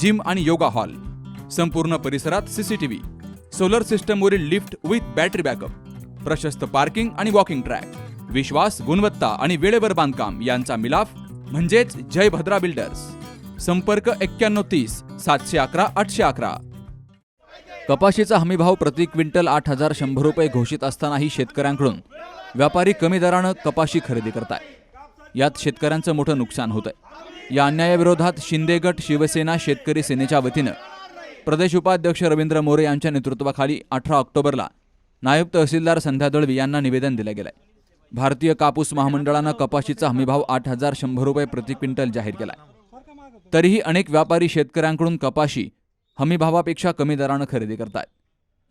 Gym आणि yoga hall. संपूर्ण परिसरात सीसीटीव्ही सोलर सिस्टमवरील लिफ्ट विथ बॅटरी बॅकअप. प्रशस्त पार्किंग आणि वॉकिंग ट्रॅक. विश्वास गुणवत्ता आणि वेळेवर बांधकाम यांचा मिलाफ म्हणजेच जय भद्रा बिल्डर्स. संपर्क एक्क्याण्णव तीस सातशे अकरा आठशे अकरा. कपाशीचा हमीभाव प्रति क्विंटल आठ हजार शंभर रुपये घोषित असतानाही शेतकऱ्यांकडून व्यापारी कमी दरानं कपाशी खरेदी करताय. यात शेतकऱ्यांचं मोठं नुकसान होत आहे या अन्यायाविरोधात शिंदे गट शिवसेना शेतकरी सेनेच्या वतीनं प्रदेश उपाध्यक्ष रवींद्र मोरे यांच्या नेतृत्वाखाली अठरा ऑक्टोबरला नायब तहसीलदार संध्या दळवी यांना निवेदन दिलं गेलंय. भारतीय कापूस महामंडळानं कपाशीचा हमीभाव आठ हजार शंभर रुपये प्रति क्विंटल जाहीर केलाय. तरीही अनेक व्यापारी शेतकऱ्यांकडून कपाशी हमीभावापेक्षा कमी दरानं खरेदी करतात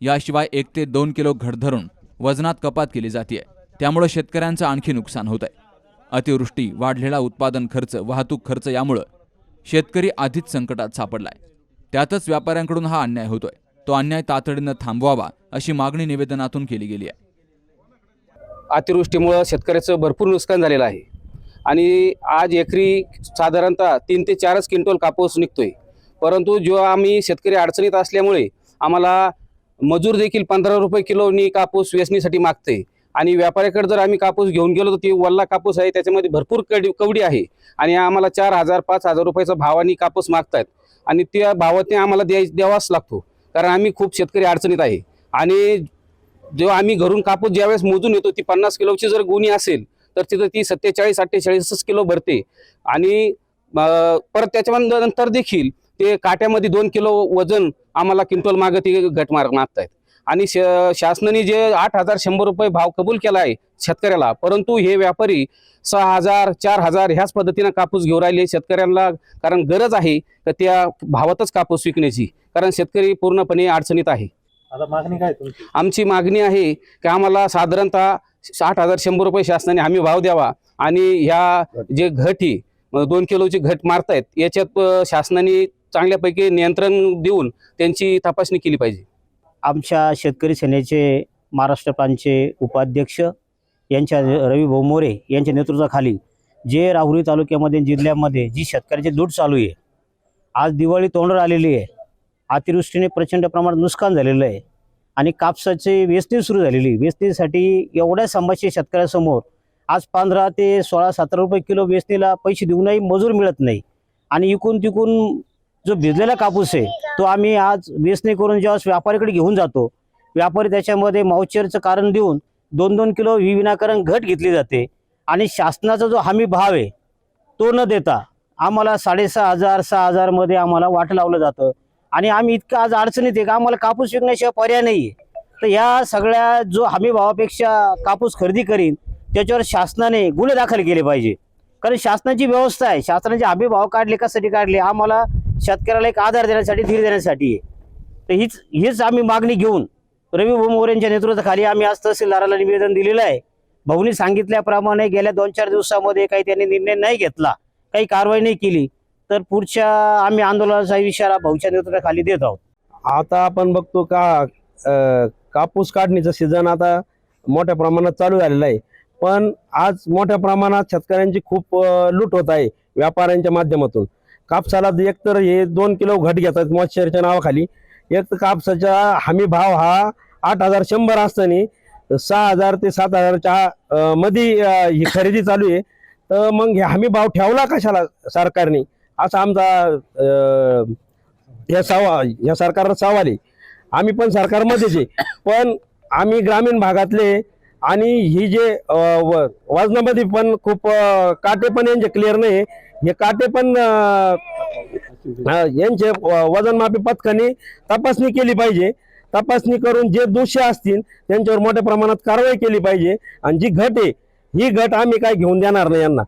याशिवाय एक ते दोन किलो घट धरून वजनात कपात केली जाते त्यामुळे शेतकऱ्यांचं आणखी नुकसान होत आहे अतिवृष्टी वाढलेला उत्पादन खर्च वाहतूक खर्च यामुळं शेतकरी आधीच संकटात सापडलाय. त्यातच व्यापाऱ्यांकडून हा अन्याय होतोय. तो अन्याय तातडीनं थांबवावा अशी मागणी निवेदनातून केली गेली आहे. अतिवृष्टीमुळं शेतकऱ्याचं भरपूर नुकसान झालेलं आहे. आणि आज एकरी साधारणतः तीन ते चारच क्विंटल कापूस निघतोय. परंतु जो आम्ही शेतकरी अडचणीत असल्यामुळे आम्हाला मजूर देखील पंधरा रुपये किलोनी कापूस वेचणीसाठी मागते आणि व्यापाऱ्याकडे जर आम्ही कापूस घेऊन गेलो तर ती वल्ला कापूस आहे त्याच्यामध्ये भरपूर कडी कवडी आहे. आणि आम्हाला चार हजार पाच हजार रुपयाचा भावानी कापूस मागतायत. आणि त्या भावाने आम्हाला द्याय द्यावाच लागतो. कारण आम्ही खूप शेतकरी अडचणीत आहे. आणि जेव्हा आम्ही घरून कापूस ज्यावेळेस मोजून येतो ती पन्नास किलोची जर गुणी असेल तर तिथं ती सत्तेचाळीस अठ्ठेचाळीसच किलो भरते. आणि परत त्याच्यानंतर देखील ते काट्यामध्ये दोन किलो वजन आम्हाला क्विंटल मागं ती घटमार मागतायत. आणि श शासनाने जे आठ हजार शंभर रुपये भाव कबूल केला आहे शेतकऱ्याला परंतु हे व्यापारी सहा हजार चार हजार ह्याच पद्धतीनं कापूस घेऊन राहिले शेतकऱ्यांना कारण गरज आहे तर त्या भावातच कापूस विकण्याची? कारण शेतकरी पूर्णपणे अडचणीत आहे. आता मागणी काय आमची मागणी आहे की आम्हाला साधारणतः आठ हजार शंभर रुपये शासनाने हमी भाव द्यावा आणि ह्या जे घट ही दोन किलोची घट मारतायत याच्यात शासनाने चांगल्यापैकी नियंत्रण देऊन त्यांची तपासणी केली पाहिजे. आमच्या शेतकरी सेनेचे महाराष्ट्र प्रांतचे उपाध्यक्ष यांच्या रवी भाऊ मोरे यांच्या नेतृत्वाखाली जे राहुरी तालुक्यामध्ये जिल्ह्यामध्ये जी शेतकऱ्याची लूट चालू आहे आज दिवाळी तोंडावर आलेली आहे अतिवृष्टीने प्रचंड प्रमाणात नुकसान झालेलं आहे आणि कापसाची वेचणी सुरू झालेली आहे. वेचणीसाठी एवढ्या संभाषी शेतकऱ्यासमोर आज पंधरा ते सोळा सतरा रुपये किलो वेचणीला पैसे देऊनही मजूर मिळत नाही आणि इकून तिकून जो भिजलेला कापूस आहे तो आम्ही आज वेचणी करून जेव्हा व्यापारीकडे घेऊन जातो व्यापारी त्याच्यामध्ये मावचेरचं कारण देऊन दोन दोन किलो ही विनाकारण घट घेतली जाते आणि शासनाचा जो हमी भाव आहे तो न देता आम्हाला साडेसहा हजार सहा हजारमध्ये आम्हाला वाट लावलं जातं. आणि आम्ही इतकं आज अडचणीत आहे का आम्हाला कापूस विकण्याशिवाय पर्याय नाही आहे तर या सगळ्या जो हमी भावापेक्षा कापूस खरेदी करीन त्याच्यावर शासनाने गुन्हे दाखल केले पाहिजे. कारण शासनाची व्यवस्था आहे. शासनाचे हमी भाव काढले कशासाठी काढले? आम्हाला शेतकऱ्याला एक आधार देण्यासाठी धीर देण्यासाठी. आहे तर हीच हीच आम्ही मागणी घेऊन रवी भोमोर यांच्या नेतृत्वाखाली आम्ही आज तहसीलदाराला निवेदन दिलेलं आहे. भाऊनी सांगितल्याप्रमाणे गेल्या दोन चार दिवसामध्ये काही त्यांनी निर्णय नाही घेतला काही कारवाई नाही केली तर पुढच्या आम्ही आंदोलनाचा इशारा भाऊच्या नेतृत्वाखाली देत आहोत. आता आपण बघतो का कापूस काढणीचं सीझन आता मोठ्या प्रमाणात चालू झालेलं आहे. पण आज मोठ्या प्रमाणात शेतकऱ्यांची खूप लूट होत आहे व्यापाऱ्यांच्या माध्यमातून. कापसाला एकतर हे दोन किलो घट घेतात मॉइश्चरच्या नावाखाली. एक तर कापसाचा हमी भाव हा आठ हजार शंभर असताना सहा हजार ते सात हजारच्या मध्ये ही खरेदी चालू आहे. तर मग हे हमी भाव ठेवला कशाला सरकारने? असा आमचा या सवा या सरकारला सवाल आहे. आम्ही पण सरकारमध्येच आहे. पण आम्ही ग्रामीण भागातले आणि ही जे व- वजनामध्ये पण खूप काटे पण यांचे क्लिअर नाही. हे काटे पण यांचे वजनमापी पथकाने तपासणी केली पाहिजे. तपासणी करून जे दोषी असतील त्यांच्यावर मोठ्या प्रमाणात कारवाई केली पाहिजे. आणि जी घट आहे ही घट आम्ही काय घेऊन देणार नाही यांना.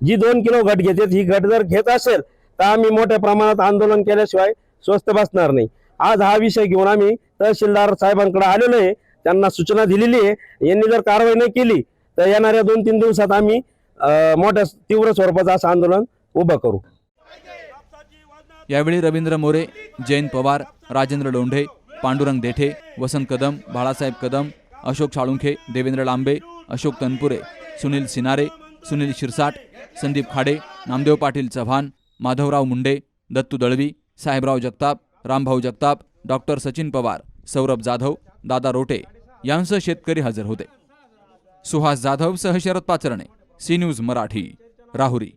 जी दोन किलो घट घेते ही घट जर घेत असेल तर आम्ही मोठ्या प्रमाणात आंदोलन केल्याशिवाय स्वस्त बसणार नाही. आज हा विषय घेऊन आम्ही तहसीलदार साहेबांकडे आलेलो आहे. त्यांना सूचना दिलेली आहे. यांनी जर कारवाई नाही केली तर येणाऱ्या दोन तीन दिवसात आम्ही मोठ्या तीव्र स्वरूपाचं असं आंदोलन उभं करू. यावेळी रवींद्र मोरे जयंत पवार राजेंद्र लोंढे पांडुरंग देठे वसंत कदम बाळासाहेब कदम अशोक साळुंखे देवेंद्र लांबे अशोक तनपुरे सुनील सिनारे सुनील शिरसाट संदीप खाडे नामदेव पाटील चव्हाण माधवराव मुंडे दत्तू दळवी साहेबराव जगताप रामभाऊ जगताप डॉक्टर सचिन पवार सौरभ जाधव दादा रोटे यांसह शेतकरी हजर होते. सुहास जाधव सह शरद पाचरणे सी न्यूज मराठी राहुरी.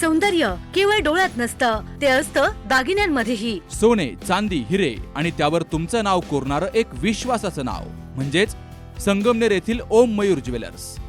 सौंदर्य केवळ डोळ्यात नसतं ते असतं दागिन्यांमध्येही. सोने चांदी हिरे आणि त्यावर तुमचं नाव कोरणारं एक विश्वासाचं नाव. म्हणजेच संगमनेर येथील ओम मयूर ज्वेलर्स.